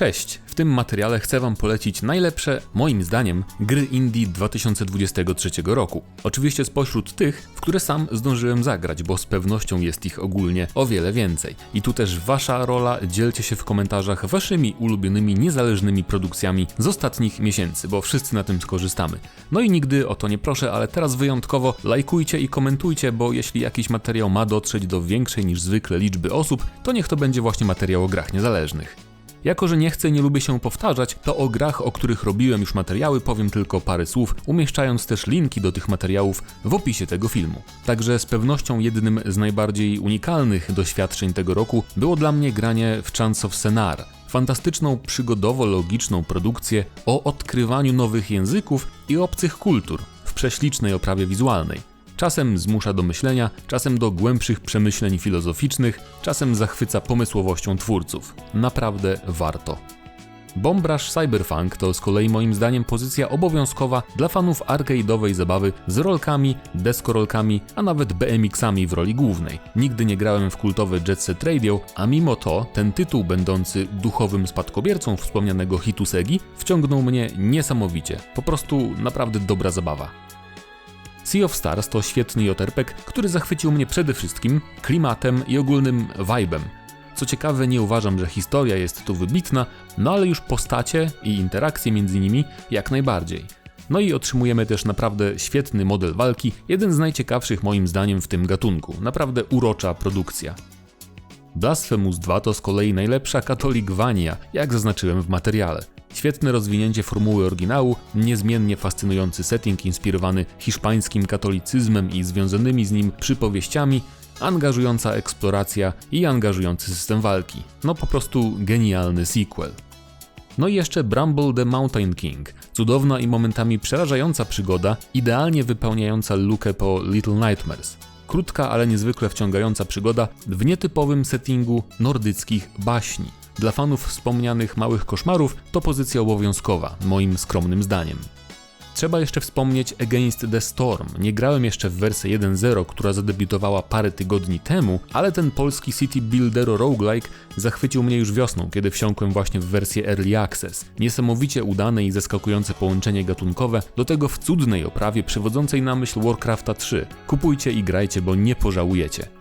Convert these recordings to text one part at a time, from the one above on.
Cześć! W tym materiale chcę Wam polecić najlepsze, moim zdaniem, gry indie 2023 roku. Oczywiście spośród tych, w które sam zdążyłem zagrać, bo z pewnością jest ich ogólnie o wiele więcej. I tu też Wasza rola, dzielcie się w komentarzach Waszymi ulubionymi niezależnymi produkcjami z ostatnich miesięcy, bo wszyscy na tym skorzystamy. No i nigdy o to nie proszę, ale teraz wyjątkowo lajkujcie i komentujcie, bo jeśli jakiś materiał ma dotrzeć do większej niż zwykle liczby osób, to niech to będzie właśnie materiał o grach niezależnych. Jako, że nie chcę i nie lubię się powtarzać, to o grach, o których robiłem już materiały, powiem tylko parę słów, umieszczając też linki do tych materiałów w opisie tego filmu. Także z pewnością jednym z najbardziej unikalnych doświadczeń tego roku było dla mnie granie w Chance of Senar, fantastyczną przygodowo-logiczną produkcję o odkrywaniu nowych języków i obcych kultur w prześlicznej oprawie wizualnej. Czasem zmusza do myślenia, czasem do głębszych przemyśleń filozoficznych, czasem zachwyca pomysłowością twórców. Naprawdę warto. Bomb Rush Cyberpunk to z kolei moim zdaniem pozycja obowiązkowa dla fanów arcade'owej zabawy z rolkami, deskorolkami, a nawet BMX-ami w roli głównej. Nigdy nie grałem w kultowe Jet Set Radio, a mimo to ten tytuł będący duchowym spadkobiercą wspomnianego hitu Segi wciągnął mnie niesamowicie. Po prostu naprawdę dobra zabawa. Sea of Stars to świetny JRPG, który zachwycił mnie przede wszystkim klimatem i ogólnym vibem. Co ciekawe, nie uważam, że historia jest tu wybitna, no ale już postacie i interakcje między nimi jak najbardziej. No i otrzymujemy też naprawdę świetny model walki, jeden z najciekawszych moim zdaniem w tym gatunku. Naprawdę urocza produkcja. Blasphemous 2 to z kolei najlepsza katolikwania, jak zaznaczyłem w materiale. Świetne rozwinięcie formuły oryginału, niezmiennie fascynujący setting inspirowany hiszpańskim katolicyzmem i związanymi z nim przypowieściami, angażująca eksploracja i angażujący system walki. No po prostu genialny sequel. No i jeszcze Bramble the Mountain King. Cudowna i momentami przerażająca przygoda, idealnie wypełniająca lukę po Little Nightmares. Krótka, ale niezwykle wciągająca przygoda w nietypowym settingu nordyckich baśni. Dla fanów wspomnianych małych koszmarów to pozycja obowiązkowa, moim skromnym zdaniem. Trzeba jeszcze wspomnieć Against the Storm. Nie grałem jeszcze w wersję 1.0, która zadebiutowała parę tygodni temu, ale ten polski City Buildero roguelike zachwycił mnie już wiosną, kiedy wsiąkłem właśnie w wersję Early Access. Niesamowicie udane i zaskakujące połączenie gatunkowe, do tego w cudnej oprawie przywodzącej na myśl Warcrafta 3. Kupujcie i grajcie, bo nie pożałujecie.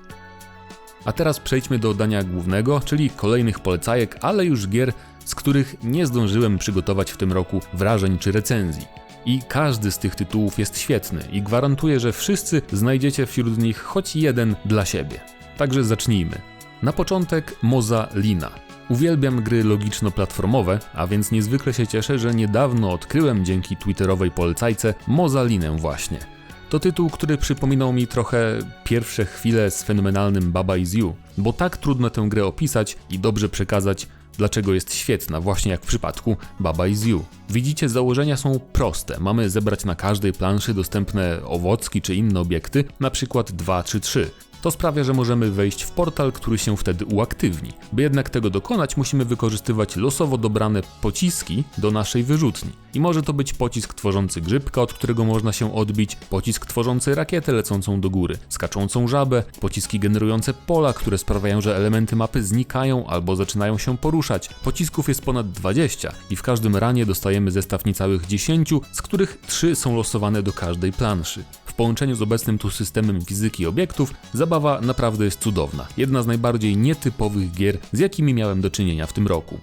A teraz przejdźmy do dania głównego, czyli kolejnych polecajek, ale już gier, z których nie zdążyłem przygotować w tym roku wrażeń czy recenzji. I każdy z tych tytułów jest świetny i gwarantuję, że wszyscy znajdziecie wśród nich choć jeden dla siebie. Także zacznijmy. Na początek Moza Lina. Uwielbiam gry logiczno-platformowe, a więc niezwykle się cieszę, że niedawno odkryłem dzięki twitterowej polecajce Moza Linę właśnie. To tytuł, który przypominał mi trochę pierwsze chwile z fenomenalnym Baba Is You, bo tak trudno tę grę opisać i dobrze przekazać, dlaczego jest świetna, właśnie jak w przypadku Baba Is You. Widzicie, założenia są proste. Mamy zebrać na każdej planszy dostępne owocki czy inne obiekty, na przykład 2 czy 3. To sprawia, że możemy wejść w portal, który się wtedy uaktywni. By jednak tego dokonać, musimy wykorzystywać losowo dobrane pociski do naszej wyrzutni. I może to być pocisk tworzący grzybka, od którego można się odbić, pocisk tworzący rakietę lecącą do góry, skaczącą żabę, pociski generujące pola, które sprawiają, że elementy mapy znikają albo zaczynają się poruszać. Pocisków jest ponad 20 i w każdym ranie dostajemy zestaw niecałych 10, z których 3 są losowane do każdej planszy połączeniu z obecnym tu systemem fizyki obiektów, zabawa naprawdę jest cudowna. Jedna z najbardziej nietypowych gier, z jakimi miałem do czynienia w tym roku.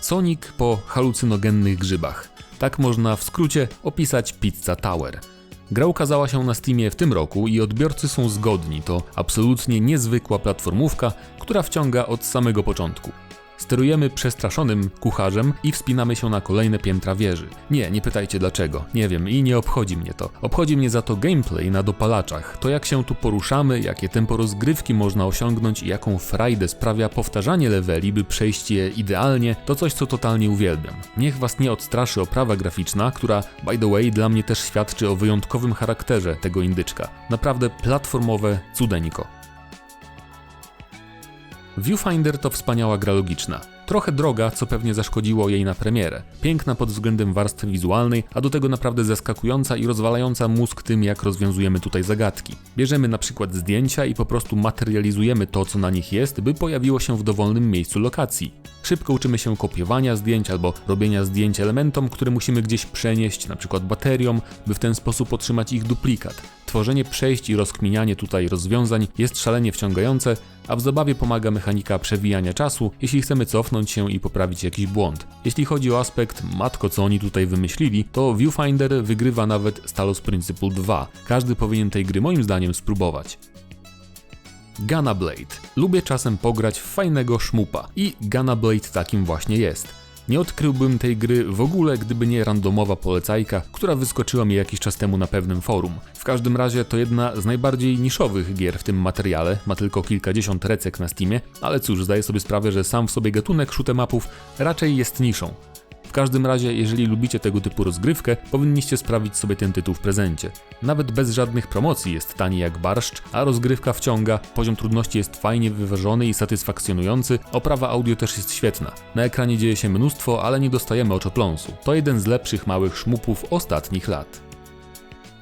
Sonic po halucynogennych grzybach. Tak można w skrócie opisać Pizza Tower. Gra ukazała się na Steamie w tym roku i odbiorcy są zgodni. To absolutnie niezwykła platformówka, która wciąga od samego początku. Sterujemy przestraszonym kucharzem i wspinamy się na kolejne piętra wieży. Nie, nie pytajcie dlaczego, nie wiem i nie obchodzi mnie to. Obchodzi mnie za to gameplay na dopalaczach, to jak się tu poruszamy, jakie tempo rozgrywki można osiągnąć i jaką frajdę sprawia powtarzanie leveli, by przejść je idealnie, to coś co totalnie uwielbiam. Niech was nie odstraszy oprawa graficzna, która by the way dla mnie też świadczy o wyjątkowym charakterze tego indyczka. Naprawdę platformowe cudeńko. Viewfinder to wspaniała gra logiczna. Trochę droga, co pewnie zaszkodziło jej na premierę. Piękna pod względem warstwy wizualnej, a do tego naprawdę zaskakująca i rozwalająca mózg tym, jak rozwiązujemy tutaj zagadki. Bierzemy na przykład zdjęcia i po prostu materializujemy to, co na nich jest, by pojawiło się w dowolnym miejscu lokacji. Szybko uczymy się kopiowania zdjęć albo robienia zdjęć elementom, które musimy gdzieś przenieść, na przykład baterią, by w ten sposób otrzymać ich duplikat. Tworzenie przejść i rozkminianie tutaj rozwiązań jest szalenie wciągające, a w zabawie pomaga mechanika przewijania czasu, jeśli chcemy cofnąć się i poprawić jakiś błąd. Jeśli chodzi o aspekt matko, co oni tutaj wymyślili, to Viewfinder wygrywa nawet Stalos Principle 2. Każdy powinien tej gry moim zdaniem spróbować. Gunna Blade. Lubię czasem pograć w fajnego szmupa i Gunna Blade takim właśnie jest. Nie odkryłbym tej gry w ogóle, gdyby nie randomowa polecajka, która wyskoczyła mi jakiś czas temu na pewnym forum. W każdym razie to jedna z najbardziej niszowych gier w tym materiale, ma tylko kilkadziesiąt recek na Steamie, ale cóż, zdaję sobie sprawę, że sam w sobie gatunek shoot'em raczej jest niszą. W każdym razie, jeżeli lubicie tego typu rozgrywkę, powinniście sprawić sobie ten tytuł w prezencie. Nawet bez żadnych promocji jest tani jak barszcz, a rozgrywka wciąga, poziom trudności jest fajnie wyważony i satysfakcjonujący, oprawa audio też jest świetna. Na ekranie dzieje się mnóstwo, ale nie dostajemy oczopląsu. To jeden z lepszych małych szmupów ostatnich lat.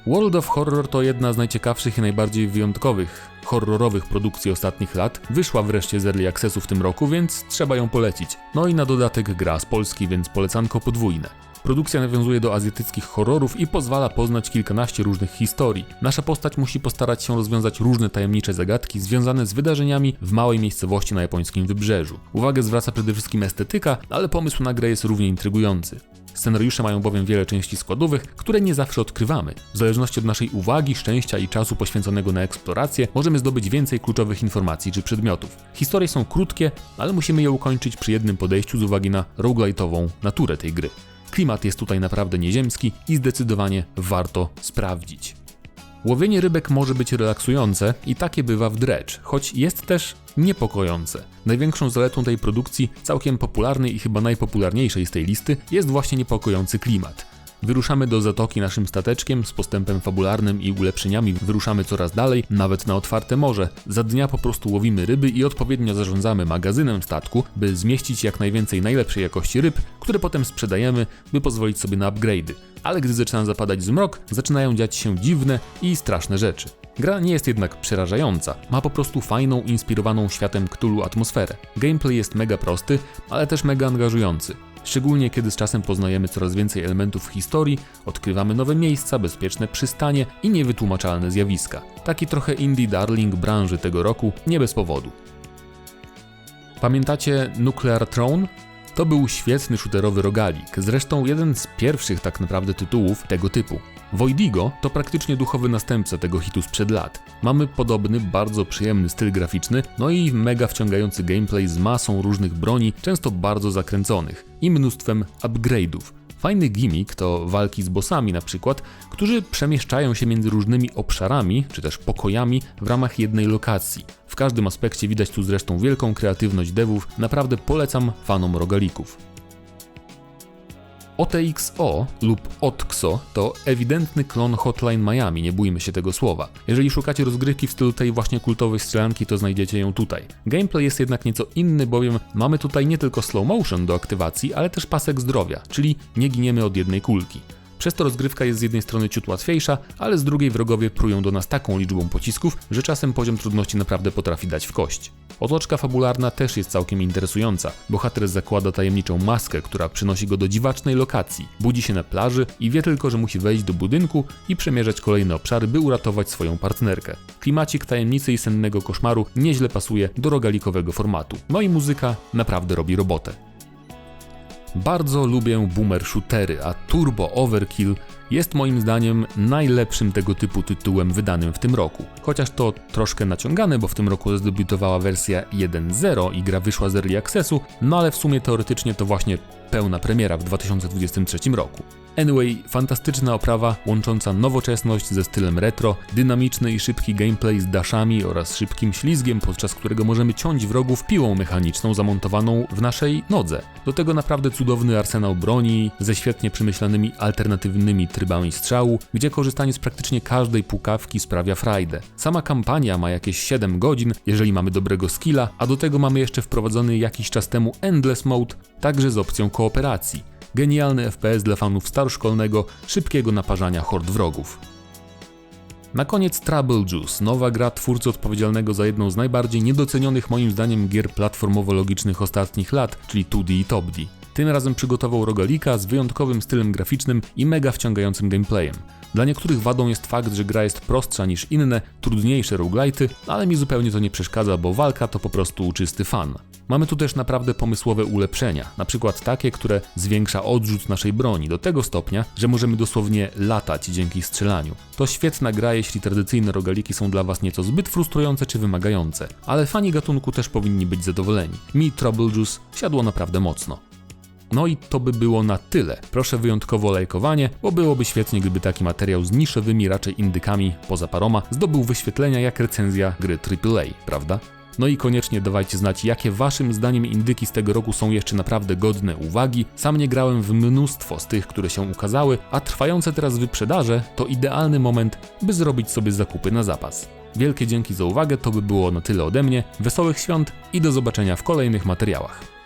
World of Horror to jedna z najciekawszych i najbardziej wyjątkowych horrorowych produkcji ostatnich lat. Wyszła wreszcie z Early Accessu w tym roku, więc trzeba ją polecić. No i na dodatek gra z Polski, więc polecanko podwójne. Produkcja nawiązuje do azjatyckich horrorów i pozwala poznać kilkanaście różnych historii. Nasza postać musi postarać się rozwiązać różne tajemnicze zagadki związane z wydarzeniami w małej miejscowości na japońskim wybrzeżu. Uwagę zwraca przede wszystkim estetyka, ale pomysł na grę jest równie intrygujący. Scenariusze mają bowiem wiele części składowych, które nie zawsze odkrywamy. W zależności od naszej uwagi, szczęścia i czasu poświęconego na eksplorację, możemy zdobyć więcej kluczowych informacji czy przedmiotów. Historie są krótkie, ale musimy je ukończyć przy jednym podejściu z uwagi na roguelite'ową naturę tej gry. Klimat jest tutaj naprawdę nieziemski i zdecydowanie warto sprawdzić. Łowienie rybek może być relaksujące i takie bywa w Dredge, choć jest też niepokojące. Największą zaletą tej produkcji, całkiem popularnej i chyba najpopularniejszej z tej listy, jest właśnie niepokojący klimat. Wyruszamy do zatoki naszym stateczkiem, z postępem fabularnym i ulepszeniami wyruszamy coraz dalej, nawet na otwarte morze. Za dnia po prostu łowimy ryby i odpowiednio zarządzamy magazynem statku, by zmieścić jak najwięcej najlepszej jakości ryb, które potem sprzedajemy, by pozwolić sobie na upgrade'y. Ale gdy zaczyna zapadać zmrok, zaczynają dziać się dziwne i straszne rzeczy. Gra nie jest jednak przerażająca, ma po prostu fajną, inspirowaną światem Cthulhu atmosferę. Gameplay jest mega prosty, ale też mega angażujący. Szczególnie kiedy z czasem poznajemy coraz więcej elementów historii, odkrywamy nowe miejsca, bezpieczne przystanie i niewytłumaczalne zjawiska. Taki trochę indie darling branży tego roku, nie bez powodu. Pamiętacie Nuclear Throne? To był świetny shooterowy rogalik, zresztą jeden z pierwszych tak naprawdę tytułów tego typu. Voidigo to praktycznie duchowy następca tego hitu sprzed lat. Mamy podobny, bardzo przyjemny styl graficzny, no i mega wciągający gameplay z masą różnych broni, często bardzo zakręconych i mnóstwem upgrade'ów. Fajny gimmick to walki z bossami na przykład, którzy przemieszczają się między różnymi obszarami czy też pokojami w ramach jednej lokacji. W każdym aspekcie widać tu zresztą wielką kreatywność devów, naprawdę polecam fanom rogalików. OTXO lub OTXO to ewidentny klon Hotline Miami, nie bójmy się tego słowa. Jeżeli szukacie rozgrywki w stylu tej właśnie kultowej strzelanki, to znajdziecie ją tutaj. Gameplay jest jednak nieco inny, bowiem mamy tutaj nie tylko slow motion do aktywacji, ale też pasek zdrowia, czyli nie giniemy od jednej kulki. Przez to rozgrywka jest z jednej strony ciut łatwiejsza, ale z drugiej wrogowie prują do nas taką liczbą pocisków, że czasem poziom trudności naprawdę potrafi dać w kość. Otoczka fabularna też jest całkiem interesująca. Bohater zakłada tajemniczą maskę, która przynosi go do dziwacznej lokacji. Budzi się na plaży i wie tylko, że musi wejść do budynku i przemierzać kolejne obszary, by uratować swoją partnerkę. Klimacik tajemnicy i sennego koszmaru nieźle pasuje do rogalikowego formatu. No i muzyka naprawdę robi robotę. Bardzo lubię boomer shootery, a Turbo Overkill jest moim zdaniem najlepszym tego typu tytułem wydanym w tym roku. Chociaż to troszkę naciągane, bo w tym roku zdebiutowała wersja 1.0 i gra wyszła z Early Accessu, no ale w sumie teoretycznie to właśnie pełna premiera w 2023 roku. Anyway, fantastyczna oprawa łącząca nowoczesność ze stylem retro, dynamiczny i szybki gameplay z daszami oraz szybkim ślizgiem, podczas którego możemy ciąć wrogów piłą mechaniczną zamontowaną w naszej nodze. Do tego naprawdę cudowny arsenał broni ze świetnie przemyślanymi alternatywnymi trybami strzału, gdzie korzystanie z praktycznie każdej pukawki sprawia frajdę. Sama kampania ma jakieś 7 godzin, jeżeli mamy dobrego skilla, a do tego mamy jeszcze wprowadzony jakiś czas temu Endless Mode, także z opcją kooperacji. Genialny FPS dla fanów staroszkolnego, szybkiego naparzania hord wrogów. Na koniec Trouble Juice, nowa gra twórcy odpowiedzialnego za jedną z najbardziej niedocenionych moim zdaniem gier platformowo-logicznych ostatnich lat, czyli 2D i Top D. Tym razem przygotował rogalika z wyjątkowym stylem graficznym i mega wciągającym gameplayem. Dla niektórych wadą jest fakt, że gra jest prostsza niż inne, trudniejsze roguelite'y, ale mi zupełnie to nie przeszkadza, bo walka to po prostu czysty fan. Mamy tu też naprawdę pomysłowe ulepszenia, na przykład takie, które zwiększa odrzut naszej broni do tego stopnia, że możemy dosłownie latać dzięki strzelaniu. To świetna gra, jeśli tradycyjne rogaliki są dla Was nieco zbyt frustrujące czy wymagające, ale fani gatunku też powinni być zadowoleni. Mi Trouble Juice siadło naprawdę mocno. No i to by było na tyle. Proszę wyjątkowo o lajkowanie, bo byłoby świetnie, gdyby taki materiał z niszowymi raczej indykami, poza paroma, zdobył wyświetlenia jak recenzja gry AAA, prawda? No i koniecznie dawajcie znać, jakie waszym zdaniem indyki z tego roku są jeszcze naprawdę godne uwagi. Sam nie grałem w mnóstwo z tych, które się ukazały, a trwające teraz wyprzedaże to idealny moment, by zrobić sobie zakupy na zapas. Wielkie dzięki za uwagę, to by było na tyle ode mnie. Wesołych świąt i do zobaczenia w kolejnych materiałach.